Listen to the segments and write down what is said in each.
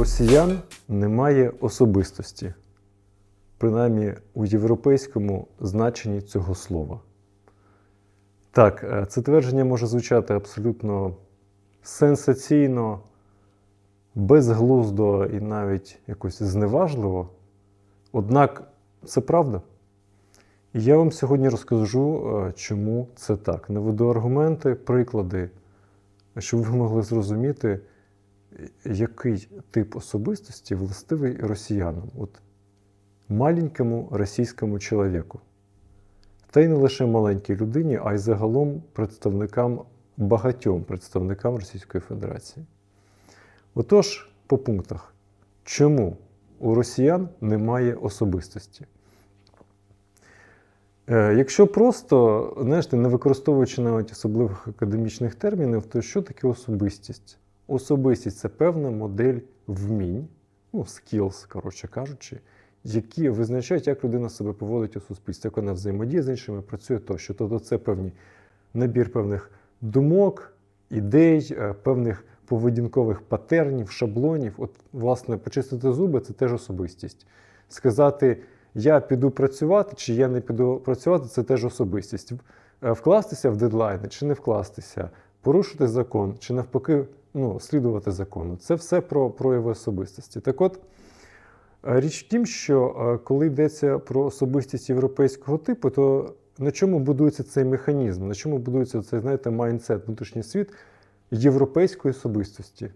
росіян немає особистості, принаймні у європейському значенні цього слова. Так, е, це твердження може звучати абсолютно сенсаційно, безглуздо і навіть якось зневажливо. Однак це правда. І я вам сьогодні розкажу, е, чому це так. Наведу аргументи, приклади, щоб ви могли зрозуміти, який тип особистості властивий росіянам, от маленькому російському чоловіку. Та й не лише маленькій людині, а й загалом представникам багатьом представникам Російської Федерації. Отож, по пунктах, чому у росіян немає особистості? Е, Якщо просто, знаєте, не використовуючи навіть особливих академічних термінів, то що таке особистість? Особистість це певна модель вмінь, ну, skills, коротше кажучи, які визначають, як людина себе поводить у суспільстві, як вона взаємодіє з іншими, працює тощо. Тобто це певний набір певних думок, ідей, е, певних поведінкових патернів, шаблонів. От, власне, почистити зуби це теж особистість. Сказати, я піду працювати, чи я не піду працювати, це теж особистість. Е, Вкластися в дедлайни чи не вкластися, порушити закон, чи навпаки, ну, слідувати закону. Це все про прояви особистості. Так от, е, річ в тім, що е, коли йдеться про особистість європейського типу, то на чому будується цей механізм, на чому будується цей, знаєте, майндсет, внутрішній світ європейської особистості?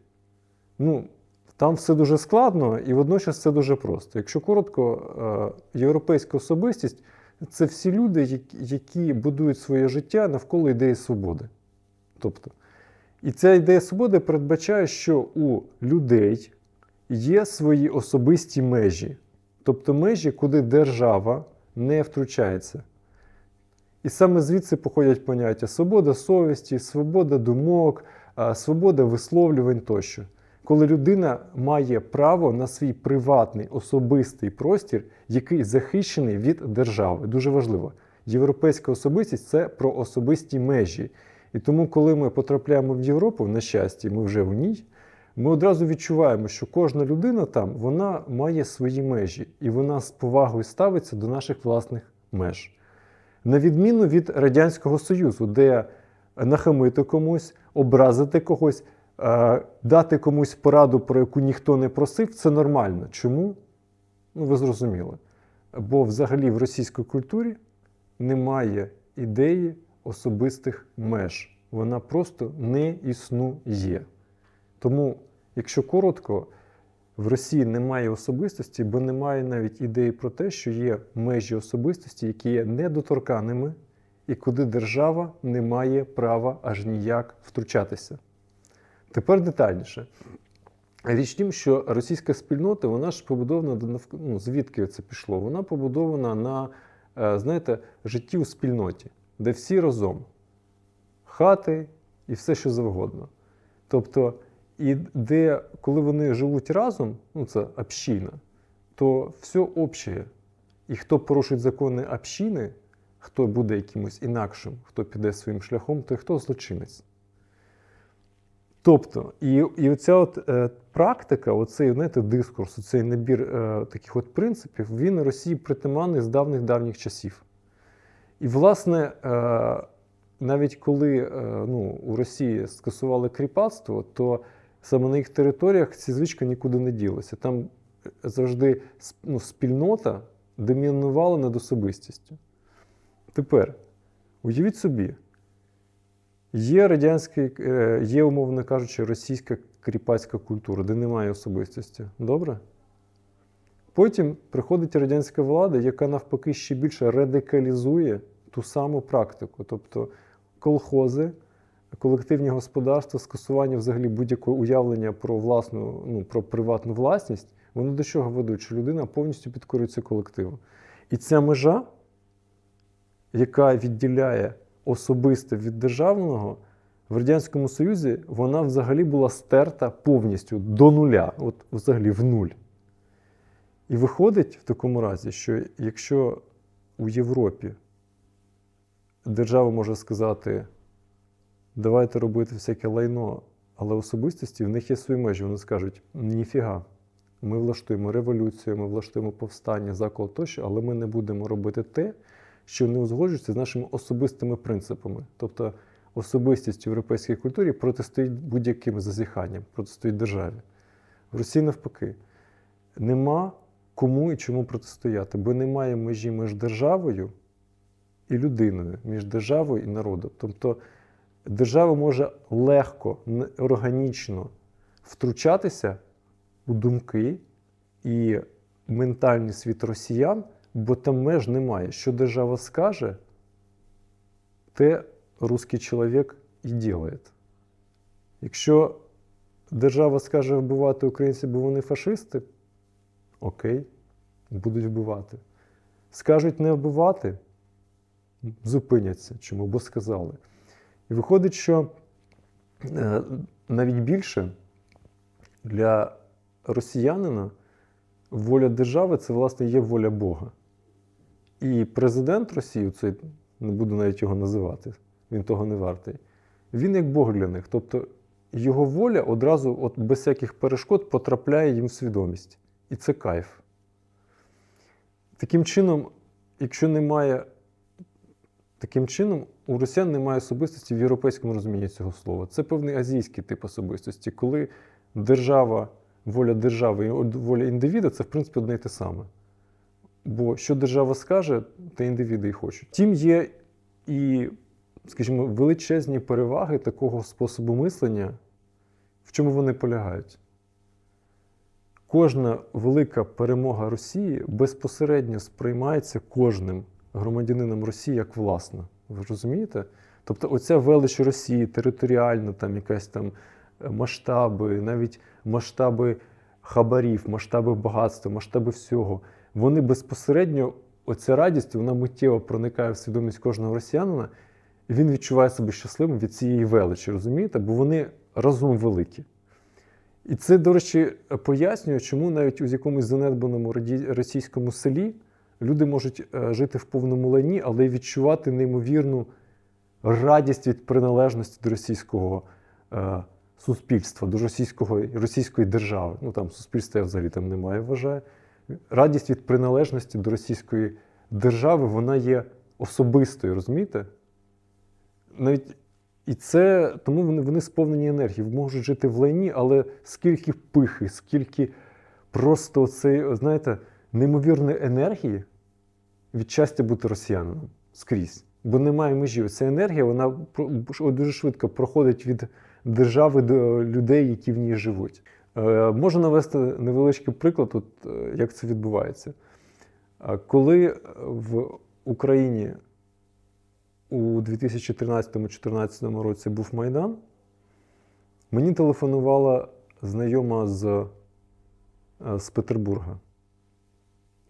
Ну, там все дуже складно і водночас все дуже просто. Якщо коротко, е, європейська особистість це всі люди, які будують своє життя навколо ідеї свободи. Тобто, і ця ідея свободи передбачає, що у людей є свої особисті межі, тобто межі, куди держава не втручається. І саме звідси походять поняття свобода совісті, свобода думок, свобода висловлювань тощо. Коли людина має право на свій приватний особистий простір, який захищений від держави. Дуже важливо. Європейська особистість це про особисті межі. І тому, коли ми потрапляємо в Європу, на щастя, ми вже в ній, ми одразу відчуваємо, що кожна людина там вона має свої межі, і вона з повагою ставиться до наших власних меж. На відміну від Радянського Союзу, де нахамити комусь, образити когось, е, дати комусь пораду, про яку ніхто не просив, це нормально. Чому? Ну, ви зрозуміли. Бо взагалі в російській культурі немає ідеї особистих меж. Вона просто не існує. Тому, якщо коротко, в Росії немає особистості, бо немає навіть ідеї про те, що є межі особистості, які є недоторканими, і куди держава не має права аж ніяк втручатися. Тепер детальніше. Річ тім, що російська спільнота, вона ж побудована ну, звідки це пішло? Вона побудована на, е, знаєте, житті у спільноті, де всі разом хати і все, що завгодно. Тобто, і де, коли вони живуть разом, ну це община, то все общее. І хто порушить закони общини, хто буде якимось інакшим, хто піде своїм шляхом, той хто злочинець. Тобто, і, і оця от, е, практика, оцей знаєте, дискурс, оцей набір е, таких от принципів, він Росії притаманний з давних-давніх часів. І, власне, е, навіть коли е, ну, у Росії скасували кріпацтво, то саме на їх територіях ці звички нікуди не ділися. Там завжди ну, спільнота домінувала над особистістю. Тепер, уявіть собі, є радянський, е, є, умовно кажучи, російська кріпацька культура, де немає особистості. Добре? Потім приходить радянська влада, яка навпаки ще більше радикалізує ту саму практику. Тобто колхози, колективні господарства, скасування взагалі будь-якого уявлення про власну, ну, про приватну власність, вони до чого ведуть, що людина повністю підкорюється колективу. І ця межа, яка відділяє особисте від державного, в Радянському Союзі вона взагалі була стерта повністю до нуля, от взагалі в нуль. І виходить в такому разі, що якщо у Європі держава може сказати, давайте робити всяке лайно, але особистості в них є свої межі, вони скажуть, ніфіга, ми влаштуємо революцію, ми влаштуємо повстання, закол тощо, але ми не будемо робити те, що не узгоджується з нашими особистими принципами. Тобто особистість в європейській культурі протистоїть будь-яким зазіханням, протистоїть державі. В Росії навпаки, нема кому і чому протистояти, бо немає межі між державою і людиною, між державою і народом. Тобто держава може легко, органічно втручатися у думки і ментальний світ росіян, бо там меж немає. Що держава скаже, те русський чоловік і ділає. Якщо держава скаже вбивати українців, бо вони фашисти, окей, будуть вбивати. Скажуть не вбивати, зупиняться. Чому? Бо сказали. І виходить, що е, навіть більше для росіянина воля держави це, власне, є воля Бога. І президент Росії, цей, не буду навіть його називати, він того не вартий, він як Бог для них. Тобто його воля одразу, от без всяких перешкод, потрапляє їм в свідомість. І це кайф. Таким чином, якщо немає. Таким чином, у росіян немає особистості в європейському розумінні цього слова. Це певний азійський тип особистості, коли держава, воля держави і воля індивіда це в принципі одне й те саме. Бо що держава скаже, те індивіди і хочуть. Втім, є і, скажімо, величезні переваги такого способу мислення, в чому вони полягають. Кожна велика перемога Росії безпосередньо сприймається кожним громадянином Росії як власна. Ви розумієте? Тобто, оця велич Росії, територіальна, там якась там е, масштаби, навіть масштаби хабарів, масштаби багатства, масштаби всього, вони безпосередньо, оця радість, вона миттєво проникає в свідомість кожного росіянина, і він відчуває себе щасливим від цієї величі, розумієте? Бо вони разом великі. І це, до речі, пояснює, чому навіть у якомусь занедбаному російському селі люди можуть е, жити в повному лайні, але й відчувати неймовірну радість від приналежності до російського е, суспільства, до російського, російської держави. Ну там суспільства я взагалі там немає, вважаю. Радість від приналежності до російської держави, вона є особистою, розумієте? Навіть і це тому вони, сповнені енергії, можуть жити в лайні, але скільки пихи, скільки просто цієї, знаєте, неймовірної енергії від щастя бути росіянином скрізь. Бо немає межі. Ця енергія вона дуже швидко проходить від держави до людей, які в ній живуть. Е, можу навести невеличкий приклад, от, е, як це відбувається. Е, Коли в Україні у 2013-2014 році був Майдан, мені телефонувала знайома з, з Петербурга.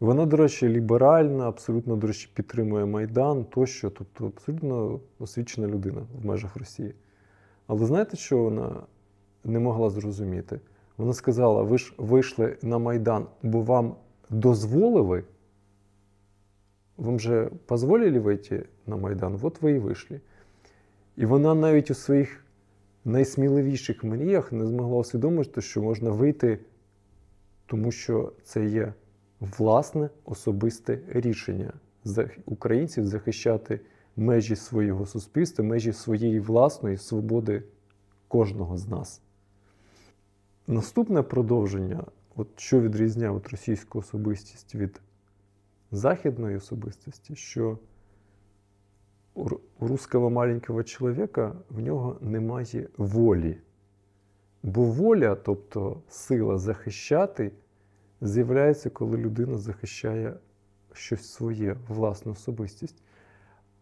Вона, до речі, ліберальна, абсолютно, до речі, підтримує Майдан тощо, тобто абсолютно освічена людина в межах Росії. Але знаєте, що вона не могла зрозуміти? Вона сказала: ви ж вийшли на Майдан, бо вам дозволили, вам же дозволили вийти на Майдан, от ви і вийшли. І вона навіть у своїх найсміливіших мріях не змогла усвідомити, що можна вийти, тому що це є власне особисте рішення українців захищати межі свого суспільства, межі своєї власної свободи кожного з нас. Наступне продовження, от що відрізняє от російську особистість від західної особистості, що у русского маленького чоловіка в нього немає волі. Бо воля, тобто сила захищати, з'являється, коли людина захищає щось своє, власну особистість.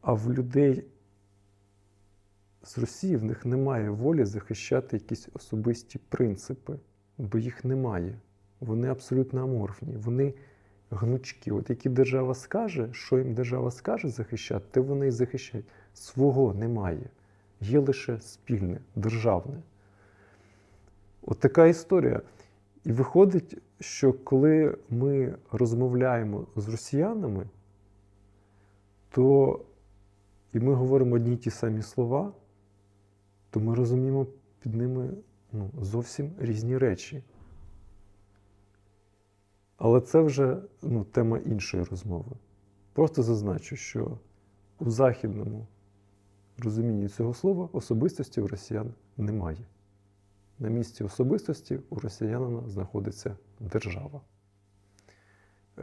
А в людей з Росії в них немає волі захищати якісь особисті принципи, бо їх немає. Вони абсолютно аморфні, вони гнучкі. От які держава скаже, що їм держава скаже захищати, те вони і захищають. Свого немає. Є лише спільне, державне. От така історія. І виходить, що коли ми розмовляємо з росіянами, то і ми говоримо одні й ті самі слова, то ми розуміємо під ними ну, зовсім різні речі. Але це вже ну, тема іншої розмови. Просто зазначу, що у західному розумінні цього слова особистості у росіян немає. На місці особистості у росіянина знаходиться держава.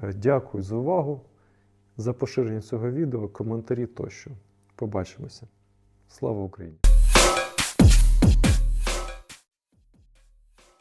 Е, Дякую за увагу, за поширення цього відео, коментарі тощо. Побачимося. Слава Україні!